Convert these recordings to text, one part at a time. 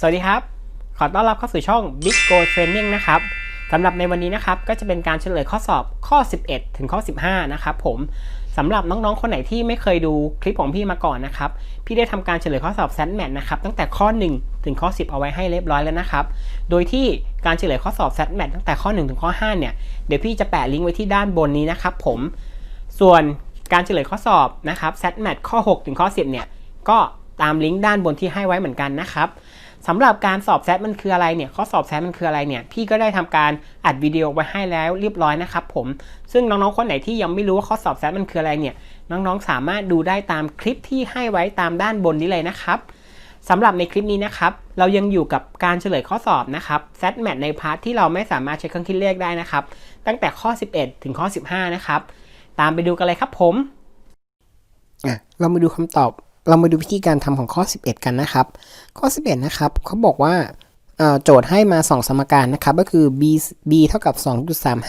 สวัสดีครับ ขอต้อนรับเข้าสู่ช่อง Big Go Training นะครับสำหรับในวันนี้นะครับก็จะเป็นการเฉลยข้อสอบข้อ 11 ถึงข้อ 15 นะครับผมสำหรับน้องๆ คนไหนที่ไม่เคยดูคลิปของพี่มาก่อนนะครับ พี่ได้ทำการเฉลยข้อสอบ s ซ t m a t นะครับตั้งแต่ข้อ 1 ถึงข้อ 10 เอาไว้ให้เรียบร้อยแล้วนะครับ โดยที่การเฉลยข้อสอบ s ซ t m a t ตั้งแต่ข้อ 1 ถึงข้อ 5 เนี่ย เดี๋ยวพี่จะแปะลิงก์ไว้ที่ด้านบนนี้นะครับผม ส่วนการเฉลยข้อสอบนะครับ s ซ t m a t ข้อ 6 ถึงข้อ 10 เนี่ยก็ตามลิงก์ด้านบนที่ให้ไว้เหมือนกันนะครับ สำหรับการสอบแซดมันคืออะไรเนี่ยข้อสอบแซดมันคืออะไรเนี่ย พี่ก็ได้ทำการอัดวิดีโอไว้ให้แล้วเรียบร้อยนะครับผม ซึ่งน้องๆคนไหนที่ยังไม่รู้ว่าข้อสอบแซดมันคืออะไรเนี่ย น้องๆสามารถดูได้ตามคลิปที่ให้ไว้ตามด้านบนนี้เลยนะครับสำหรับในคลิปนี้นะครับ เรายังอยู่กับการเฉลยข้อสอบนะครับแซดแมทในพาร์ทที่เราไม่สามารถใช้เครื่องคิดเลขได้นะครับ ตั้งแต่ข้อ 11 ถึงข้อ 15 นะครับ ตามไปดูกันเลยครับผมอะเรามาดูคำตอบ เรามาดูวิธีการทำของข้อ 11 กันนะครับ ข้อ 11 นะครับเขาบอกว่าโจทย์ให้มา 2 สมการนะครับ ก็คือ b b เท่ากับ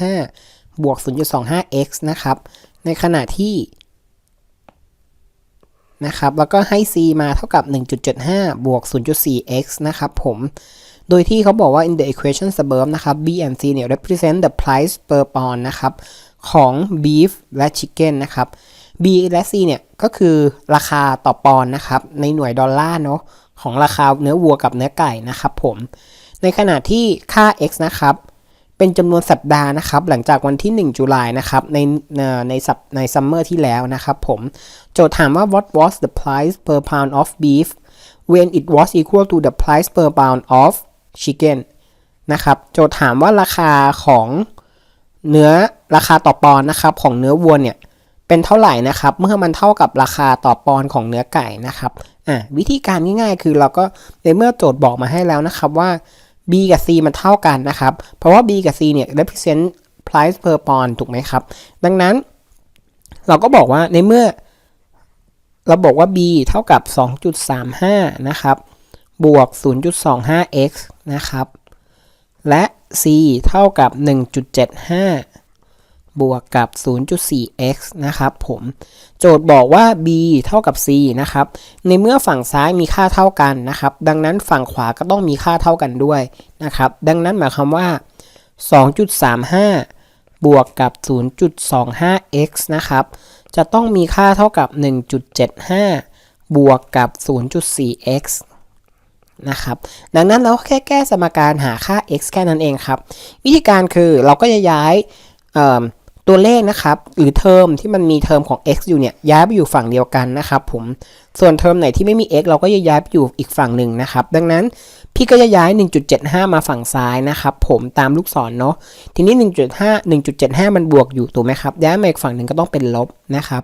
2.35 บวก 0.25x นะครับ ในขณะที่นะครับ แล้วก็ให้ c มาเท่ากับ 1.75 บวก 0.4x นะครับผม โดยที่เขาบอกว่า in the equation above นะครับ b and c เนี่ย represent the price per pound นะครับ ของ beef และ chicken นะครับ B และ C เนี่ยก็คือราคาต่อปอนด์นะครับ ในหน่วยดอลลาร์เนาะของราคาเนื้อวัวกับเนื้อไก่นะครับผม ในขณะที่ค่า x นะครับ เป็นจำนวนสัปดาห์นะครับ หลังจากวันที่ 1 จุลายนะครับ ในในสัปในซัมเมอร์ที่แล้วนะครับผม โจทย์ถามว่า what was the price per pound of beef when it was equal to the price per pound of chicken นะครับ โจทย์ถามว่าราคาของเนื้อราคาต่อปอนด์นะครับ ของเนื้อวัวเนี่ย เป็นเท่าไหร่นะครับ เมื่อมันเท่ากับราคาต่อปอนด์ของเนื้อไก่นะครับอะวิธีการง่ายๆ คือเราก็ในเมื่อโจทย์บอกมาให้แล้วนะครับว่า B กับ C มันเท่ากันนะครับ เพราะว่า B กับ C เนี่ย represent price per pound ถูกไหมครับ ดังนั้น เราก็บอกว่าในเมื่อ เราบอกว่า B เท่ากับ 2.35 นะครับ บวก 0.25x นะครับ และ C เท่ากับ 1.75 บวกกับ 0.4x นะครับผม โจทย์บอกว่า b เท่ากับ c นะครับ ในเมื่อฝั่งซ้ายมีค่าเท่ากันนะครับ ดังนั้นฝั่งขวาก็ต้องมีค่าเท่ากันด้วยนะครับ ดังนั้นหมายความว่า 2.35 บวกกับ 0.25x นะครับ จะต้องมีค่าเท่ากับ 1.75 บวกกับ 0.4x นะครับดังนั้นเราแค่แก้สมการหาค่า x แค่นั้นเองครับ วิธีการคือเราก็จะย้ายเอ่อ ตัวเลขนะครับหรือเทอมที่มันมีเทอมของ x อยู่เนี่ยย้ายไปอยู่ฝั่งเดียวกันนะครับผมส่วนเทอมไหนที่ไม่มี x เราก็จะย้ายไปอยู่อีกฝั่งหนึ่งนะครับดังนั้นพี่ก็จะย้าย 1.75 มาฝั่งซ้ายนะครับผมตามลูกศรเนาะทีนี้ 1.5 1.75 มันบวกอยู่ถูกไหมครับย้ายมาอีกฝั่งหนึ่งก็ต้องเป็นลบนะครับ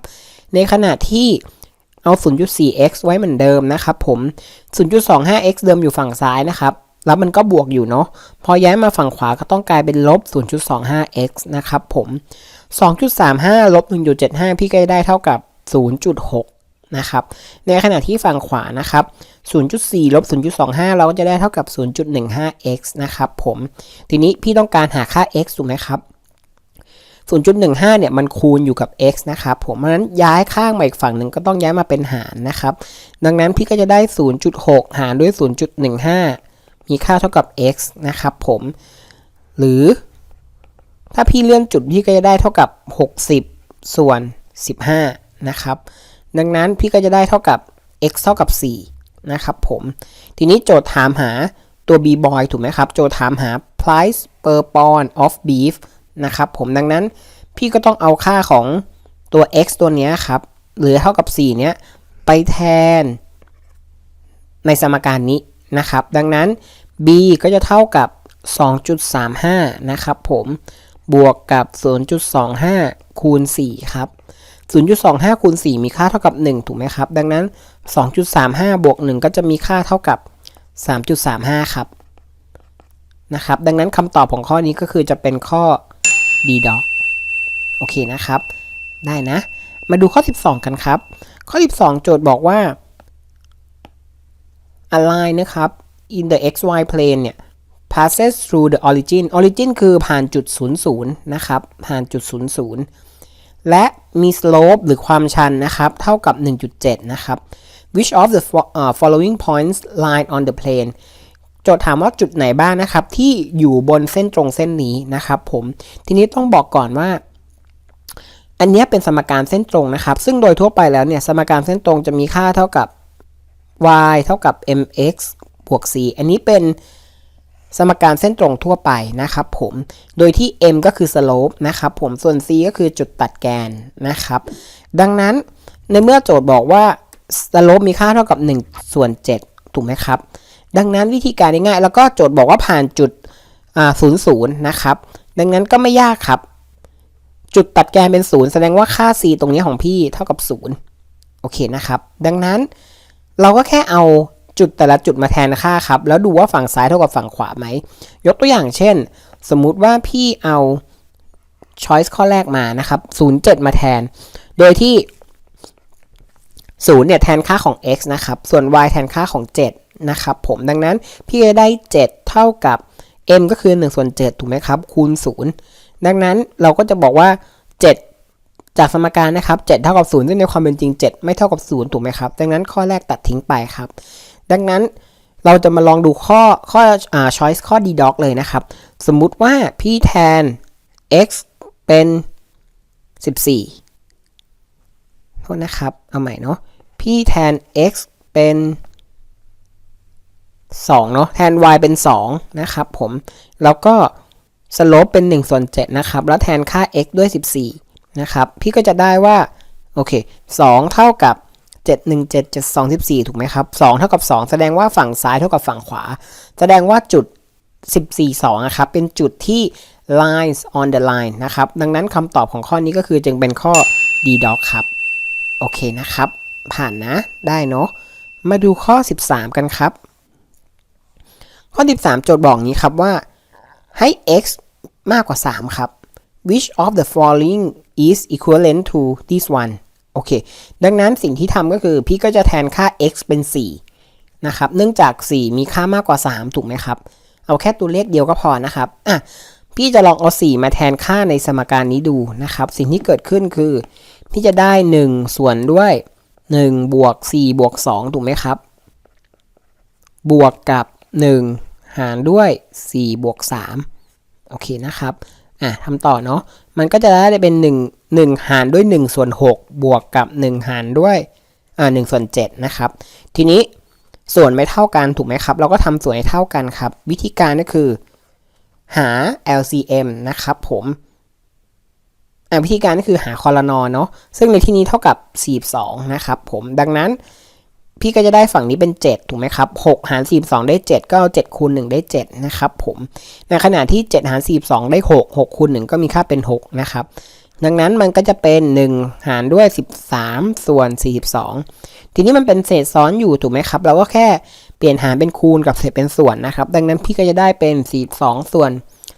ในขณะที่เอา 0.4x ไว้เหมือนเดิมนะครับผม 0.25x เดิมอยู่ฝั่งซ้ายนะครับแล้วมันก็บวกอยู่เนาะ พอย้ายมาฝั่งขวาก็ต้องกลายเป็นลบ 0.25x นะครับผม 2.35ลบ1.75 พี่ก็ได้เท่ากับ 0.6 นะครับ ในขณะที่ฝั่งขวานะครับ 0.4ลบ0.25 เราก็จะได้เท่ากับ 0.15x นะครับผม ทีนี้พี่ต้องการหาค่า x ถูกไหมครับ 0.15 เนี่ยมันคูณอยู่กับ x นะครับผม เพราะนั้นย้ายข้างมาอีกฝั่งหนึ่งก็ต้องย้ายมาเป็นหารนะครับ ดังนั้นพี่ก็จะได้ 0.6 หารด้วย 0.15 มีค่าเท่ากับ x นะครับผม หรือ ถ้าพี่เลื่อนจุดพี่ก็จะได้เท่ากับ 60 ส่วน 15 นะครับ ดังนั้นพี่ก็จะได้เท่ากับ x เท่ากับ 4 นะครับผม ทีนี้โจทย์ถามหาตัว b boy ถูกไหมครับ โจทย์ถามหา price per pound of beef นะครับผม ดังนั้นพี่ก็ต้องเอาค่าของตัว x ตัวนี้ครับ หรือเท่ากับ 4 เนี้ย ไปแทนในสมการนี้นะครับ ดังนั้น b ก็จะเท่ากับ 2.35 นะครับผม บวกกับ 0.25 คูณ 4 ครับ 0.25 คูณ 4 มีค่าเท่ากับ 1 ถูกไหมครับ ดังนั้น 2.35 บวก 1 ก็จะมีค่าเท่ากับ 3.35 ครับ นะครับ ดังนั้นคำตอบของข้อนี้ก็คือจะเป็นข้อ D dog โอเคนะครับ ได้นะ มาดูข้อ 12 กันครับ ข้อ 12 โจทย์บอกว่า a line นะครับ in the xy plane เนี่ย passes through the origin origin คือผ่านจุด 00 นะครับ ผ่านจุด 00 และมี slope หรือความชันนะครับ เท่ากับ 1.7 นะครับ which of the following points lie on the plane โจทย์ถามว่าจุดไหนบ้างนะครับ ที่อยู่บนเส้นตรงเส้นนี้นะครับผม ทีนี้ต้องบอกก่อนว่า อันนี้เป็นสมการเส้นตรงนะครับ ซึ่งโดยทั่วไปแล้วเนี่ย สมการเส้นตรงจะมีค่าเท่ากับ y เท่ากับ mx บวก c อันนี้เป็น สมการเส้นตรงทั่วไปนะครับผม โดยที่ m ก็คือ slope นะครับผม ส่วน c ก็คือจุดตัดแกนนะครับ ดังนั้นในเมื่อโจทย์บอกว่า slope มีค่าเท่ากับ1ส่วน7ถูกไหมครับ ดังนั้นวิธีการง่ายๆแล้วก็โจทย์บอกว่าผ่านจุดอ่า00นย์นะครับ ดังนั้นก็ไม่ยากครับ จุดตัดแกนเป็น0แสดงว่าค่า c ตรงนี้ของพี่เท่ากับ0โอเคนะครับ ดังนั้นเราก็แค่เอา จุดแต่ละจุดมาแทนค่าครับ แล้วดูว่าฝั่งซ้ายเท่ากับฝั่งขวาไหม ยกตัวอย่างเช่น สมมุติว่าพี่เอา choice ข้อแรกมานะครับ 07 มาแทน โดยที่ 0 เนี่ยแทนค่าของ x นะครับ ส่วน y แทนค่าของ 7 นะครับผม ดังนั้นพี่จะได้ 7 เท่ากับ m ก็คือ 1 ส่วน 7 ถูกไหมครับ คูณ 0 ดังนั้นเราก็จะบอกว่า 7 จากสมการนะครับ 7 เท่ากับ 0 ซึ่งในความเป็นจริง 7 ไม่เท่ากับ 0 ถูกไหมครับ ดังนั้นข้อแรกตัดทิ้งไปครับ ดังนั้นเราจะมาลองดูข้อข้ออ่า choice ข้อ d doc เลยนะครับ สมมุติว่าพี่แทน x เป็น 14โทษนะครับ เอาใหม่เนาะพี่แทน x เป็น 2 เนาะแทน y เป็น 2 นะครับผม แล้วก็ slope เป็น 1 ส่วน 7 นะครับ แล้วแทนค่า x ด้วย 14 นะครับ พี่ก็จะได้ว่า โอเค 2 เท่ากับ 7 1 7 7 2 14 ถูกไหมครับ 2 เท่ากับ 2 แสดงว่าฝั่งซ้ายเท่ากับฝั่งขวา แสดงว่าจุด 14 2นะครับ เป็นจุดที่ lines on the line นะครับ ดังนั้นคำตอบของข้อนี้ก็คือจึงเป็นข้อ d doc ครับ โอเคนะครับ ผ่านนะ ได้เนาะ มาดูข้อ 13 กันครับ ข้อ 13 โจทย์บอกงี้ครับว่า ให้ x มากกว่า 3 ครับ which of the following is equivalent to this one โอเค ดังนั้นสิ่งที่ทำก็คือพี่ก็จะแทนค่า x เป็น 4 นะครับ เนื่องจาก 4 มีค่ามากกว่า 3 ถูกไหมครับ เอาแค่ตัวเลขเดียวก็พอนะครับ อะ พี่จะลองเอา 4 มาแทนค่าในสมการนี้ดูนะครับ สิ่งที่เกิดขึ้นคือ พี่จะได้ 1 ส่วนด้วย 1 บวก 4 บวก 2 ถูกไหมครับ บวกกับ 1 หารด้วย 4 บวก 3 โอเคนะครับ อะทำต่อเนาะ มันก็จะได้เป็น 1 1 หารด้วย1ส่วน6บวกกับ 1 หารด้วยอ่า1ส่วน7นะครับ ทีนี้ส่วนไม่เท่ากันถูกไหมครับ เราก็ทำส่วนให้เท่ากันครับ วิธีการก็คือ หา LCM นะครับผมอะวิธีการก็คือหาคอลนอเนาะซึ่งในที่นี้เท่ากับ 42 นะครับผมดังนั้นพี่ก็จะได้ฝั่งนี้เป็น 7 ถูกไหมครับ 6 หาร 42 ได้ 7 ก็เอา7คูณ1ได้ 7 นะครับผม ในขณะที่ 7 หาร 42 ได้ 6 6คูณ1ก็มีค่าเป็น 6 นะครับ ดังนั้นมันก็จะเป็น 1 หารด้วย 13 ส่วน 42 ทีนี้มันเป็นเศษซ้อนอยู่ถูกไหมครับ เราก็แค่เปลี่ยนหารเป็นคูณกับเศษเป็นส่วนนะครับ ดังนั้นพี่ก็จะได้เป็น 42 ส่วน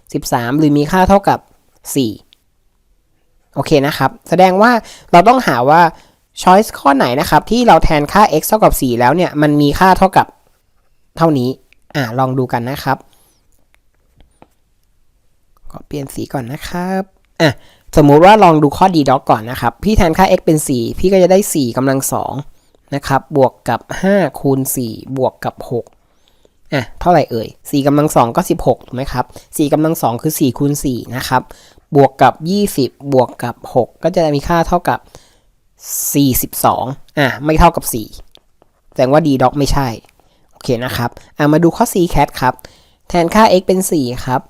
13 หรือมีค่าเท่ากับ 4 โอเคนะครับ แสดงว่าเราต้องหาว่า choice ข้อไหนนะครับ ที่เราแทนค่า x เท่ากับ 4 แล้วเนี่ย มันมีค่าเท่ากับเท่านี้ อ่าลองดูกันนะครับ ก็เปลี่ยนสีก่อนนะครับ อะ สมมุติว่าลองดูข้อ d doc ก่อนนะครับ พี่แทนค่า x เป็น 4 พี่ก็จะได้ 4กำลัง2นะครับ บวกกับ 5 คูณ 4 บวกกับ 6 อะ เท่าไหร่เอ่ย 4กำลัง2ก็ 16ถูกไหมครับ 4กำลัง2คือ 4 คูณ 4 นะครับ บวกกับ 20 บวกกับ 6 ก็จะมีค่าเท่ากับ 42 อะ ไม่เท่ากับ 4 แสดงว่า d doc ไม่ใช่ โอเคนะครับ อะ มาดูข้อ c cat ครับ แทนค่า x เป็น 4 ครับ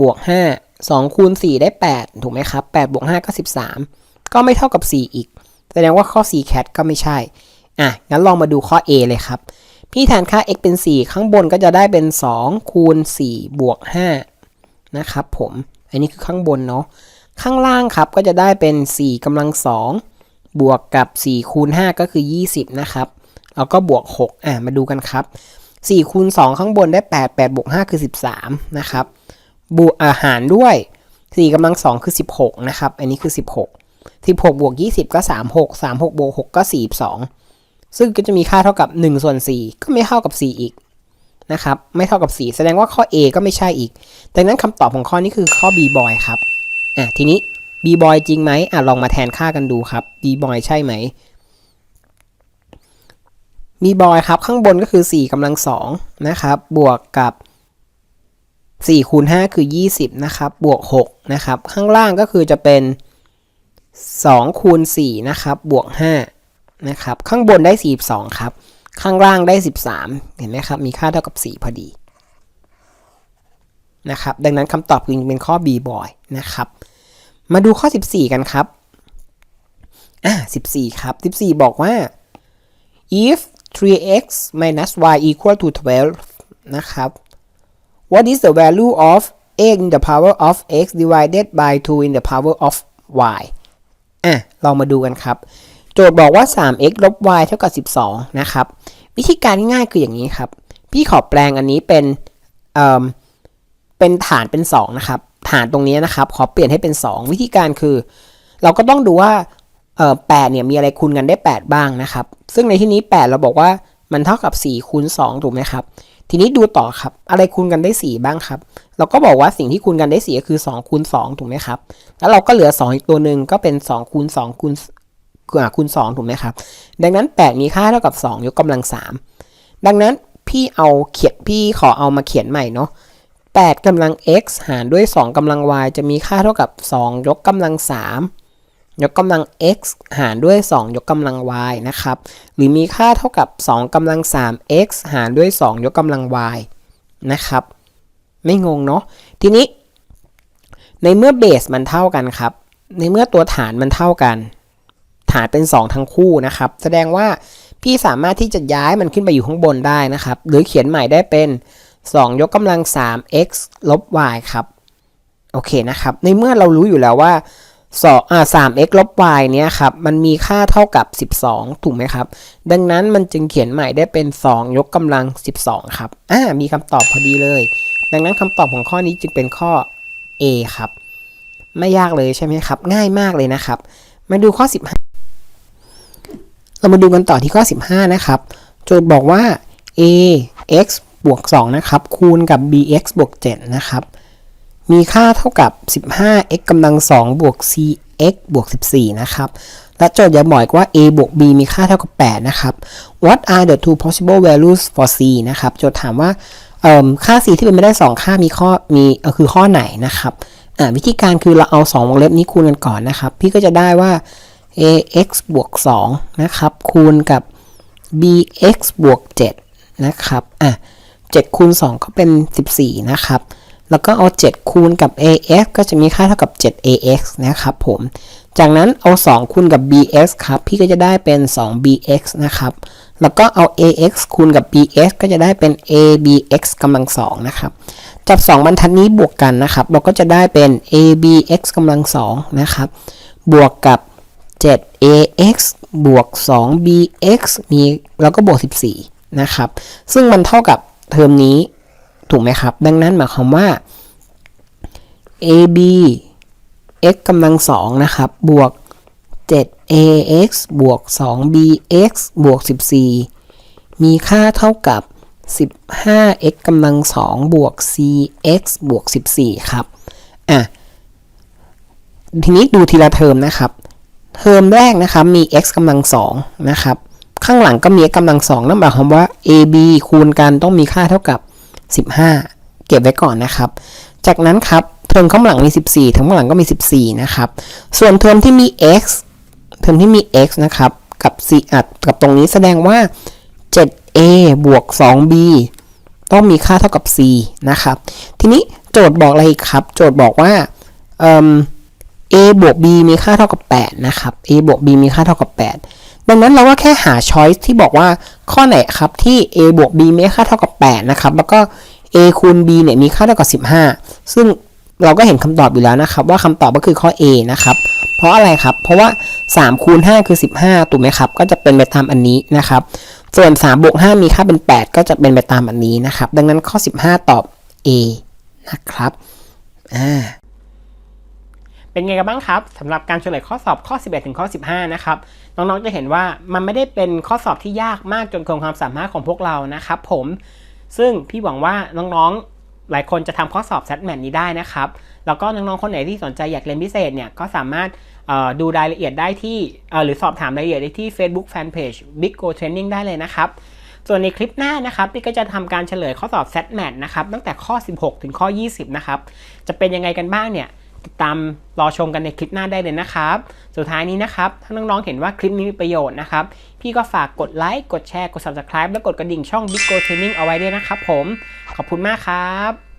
บวก 5 2คูณ4ได้ 8 ถูกไหมครับ8บวก5ก็ 13 ก็ไม่เท่ากับ 4 อีก แสดงว่าข้อ c cat ก็ไม่ใช่ อะ งั้นลองมาดูข้อ a เลยครับ พี่แทนค่า x เป็น 4 ข้างบนก็จะได้เป็น 2 คูณ 4 บวก 5 นะครับผม อันนี้คือข้างบนเนาะ ข้างล่างครับก็จะได้เป็น 4กำลัง 2 บวกกับ 4 คูณ 5 ก็คือ 20 นะครับ แล้วก็บวก 6 อะ มาดูกันครับ4คูณ2ข้างบนได้ 8 8บวก5คือ 13 นะครับ บวกอาหารด้วย4กำลัง2คือ 16 นะครับ อันนี้คือ 16 16 บวก 20 ก็ 36 36 บวก 6 ก็ 42 ซึ่งก็จะมีค่าเท่ากับ 1 ส่วน 4 ก็ไม่เท่ากับ 4 อีกนะครับ ไม่เท่ากับ 4 แสดงว่าข้อ A ก็ไม่ใช่อีก ดังนั้นคำตอบของข้อนี้คือข้อ B boy ครับ อะ ทีนี้ B boy จริงไหมอะ ลองมาแทนค่ากันดูครับ B boy ใช่ไหมมีบอยครับ ข้างบนก็คือ4กำลัง2นะครับ บวกกับ 4คูณ5คือ 20 นะครับ บวก 6 นะครับ ข้างล่างก็คือจะเป็น2คูณ4นะครับ บวก5นะครับ ข้างบนได้ 42 ครับ ข้างล่างได้ 13 เห็นไหมครับ มีค่าเท่ากับ 4 พอดี นะครับ ดังนั้นคำตอบจึงเป็นข้อ B บอยนะครับ มาดูข้อ 14 กันครับ อะ14 ครับ 14 บอกว่า if 3x minus y equal to 12 นะครับ what is the value of a in the power of x divided by 2 in the power of y อะลองมาดูกันครับ โจทย์บอกว่า 3x ลบ y เท่ากับ 12 นะครับ วิธีการง่ายคืออย่างนี้ครับ พี่ขอแปลงอันนี้เป็นเอ่อเป็นฐานเป็น 2 นะครับ ฐานตรงนี้นะครับ ขอเปลี่ยนให้เป็น 2 วิธีการคือ เราก็ต้องดูว่าเอ่อ8เนี่ยมีอะไรคูณกันได้ 8 บ้างนะครับ ซึ่งในที่นี้ 8 เราบอกว่ามันเท่ากับ4คูณ2ถูกไหมครับ ทีนี้ดูต่อครับ อะไรคูณกันได้ 4 บ้างครับ เราก็บอกว่าสิ่งที่คูณกันได้4ก็คือ2คูณ2ถูกไหมครับ แล้วเราก็เหลือ 2 อีกตัวหนึ่งก็เป็น2คูณ2คูณคูณ2ถูกไหมครับ ดังนั้น 8 มีค่าเท่ากับ 2 ยกกำลัง 3 ดังนั้นพี่เอาเขียนพี่ขอเอามาเขียนใหม่เนาะ8กำลัง x หารด้วย 2กำลัง y จะมีค่าเท่ากับ 2 ยกกำลัง 3 ยกกำลัง x หารด้วย 2 ยกกำลัง y นะครับ หรือมีค่าเท่ากับ 2กำลัง 3x หารด้วย 2 ยกกำลัง y นะครับ ไม่งงเนาะ ทีนี้ ในเมื่อเบสมันเท่ากันครับ ในเมื่อตัวฐานมันเท่ากัน ฐานเป็น 2 ทั้งคู่นะครับ แสดงว่าพี่สามารถที่จะย้ายมันขึ้นไปอยู่ข้างบนได้นะครับ หรือเขียนใหม่ได้เป็น 2 ยกกำลัง 3x ลบ y ครับ โอเคนะครับ ในเมื่อเรารู้อยู่แล้วว่า 2อ่า 3x ลบ y เนี่ยครับ มันมีค่าเท่ากับ 12 ถูกไหมครับ ดังนั้นมันจึงเขียนใหม่ได้เป็น 2 ยกกำลัง 12 ครับ อ่า มีคำตอบพอดีเลย ดังนั้นคำตอบของข้อนี้จึงเป็นข้อ A ครับ ไม่ยากเลยใช่ไหมครับ ง่ายมากเลยนะครับ มาดูข้อ 15 เรามาดูกันต่อที่ข้อ 15 นะครับ โจทย์บอกว่า a x บวก 2 นะครับ คูณกับ b x บวก 7 นะครับ มีค่าเท่ากับ 15 x กำลัง 2 บวก c x บวก 14 นะครับ และโจทย์ยังบอกว่า a บวก b มีค่าเท่ากับ 8 นะครับ what are the two possible values for c นะครับ โจทย์ถามว่าค่า c ที่เป็นไม่ได้ 2 ค่ามีข้อมีคือข้อไหนนะครับวิธีการคือเราเอา 2 วงเล็บนี้คูณกันก่อนนะครับ พี่ก็จะได้ว่า ax บวก 2 นะครับ คูณกับ bx บวก 7 นะครับอะ7คูณ 2 ก็เป็น 14 นะครับ แล้วก็เอา 7 คูณกับ ax ก็จะมีค่าเท่ากับ 7ax นะครับผม จากนั้นเอา 2 คูณกับ bx ครับ พี่ก็จะได้เป็น 2bx นะครับ แล้วก็เอา ax คูณกับ bx ก็จะได้เป็น abx กำลัง2นะครับ จับ 2 บรรทัดนี้บวกกันนะครับ เราก็จะได้เป็น abx กำลัง2นะครับ บวกกับ 7ax บวก 2bx มีแล้วก็บวก 14 นะครับ ซึ่งมันเท่ากับเทอมนี้ ถูกไหมครับ ดังนั้นหมายความว่า ab x กำลัง2นะครับ บวก 7ax บวก 2bx บวก 14 มีค่าเท่ากับ 15x กำลัง2บวก cx บวก 14 ครับ อะ ทีนี้ดูทีละเทอมนะครับ เทอมแรกนะครับ มี x กำลังสองนะครับ ข้างหลังก็มี x กำลังสองนั่นหมายความว่า ab คูณกันต้องมีค่าเท่ากับ 15 เก็บไว้ก่อนนะครับ จากนั้นครับเทอมข้างหลังมี 14เทอมข้างหลังก็มี 14 นะครับ ส่วนเทอมที่มี x เทอมที่มี x นะครับ กับ c อัดกับตรงนี้แสดงว่า 7a บวก 2b ต้องมีค่าเท่ากับ c นะครับ ทีนี้โจทย์บอกอะไรอีกครับ โจทย์บอกว่าเอ่อ a บวก b มีค่าเท่ากับ 8 นะครับ a บวก b มีค่าเท่ากับ 8 ดังนั้นเราก็แค่หา choice ที่บอกว่าข้อไหนครับที่ a บวก b มีค่าเท่ากับ 8 นะครับ แล้วก็ a คูณ b เนี่ยมีค่าเท่ากับ 15 ซึ่งเราก็เห็นคำตอบอยู่แล้วนะครับ ว่าคำตอบก็คือข้อ a นะครับ เพราะอะไรครับ เพราะว่า 3 คูณ 5 คือ 15 ถูกไหมครับ ก็จะเป็นไปตามอันนี้นะครับ ส่วน 3 บวก 5 มีค่าเป็น 8 ก็จะเป็นไปตามอันนี้นะครับ ดังนั้นข้อ 15 ตอบ a นะครับ อ่า เป็นไงกันบ้างครับสำหรับการเฉลยข้อสอบข้อ 11 ถึงข้อ 15 นะครับ น้องๆจะเห็นว่ามันไม่ได้เป็นข้อสอบที่ยากมากจนเกินความสามารถของพวกเรานะครับผมซึ่งพี่หวังว่าน้องๆหลายคนจะทำข้อสอบ SAT m a t นี้ได้นะครับ แล้วก็น้องๆคนไหนที่สนใจอยากเรียนพิเศษเนี่ยก็สามารถดูรายละเอียดได้ที่หรือสอบถามรายละเอียดได้ที่ Facebook Fanpage Big Go Training ได้เลยนะครับส่วนในคลิปหน้านะครับพี่ก็จะทำการเฉลยข้อสอบ SAT m a t นะครับตั้งแต่ข้อ 16 ถึงข้อ 20 นะครับ จะเป็นยังไงกันบ้างเนี่ย ติดตามรอชมกันในคลิปหน้าได้เลยนะครับ สุดท้ายนี้นะครับ ถ้าน้องๆเห็นว่าคลิปนี้มีประโยชน์นะครับ พี่ก็ฝากกดไลค์ กดแชร์ กด Subscribe และกดกระดิ่งช่อง Big Go Training เอาไว้ด้วยนะครับผม ขอบคุณมากครับ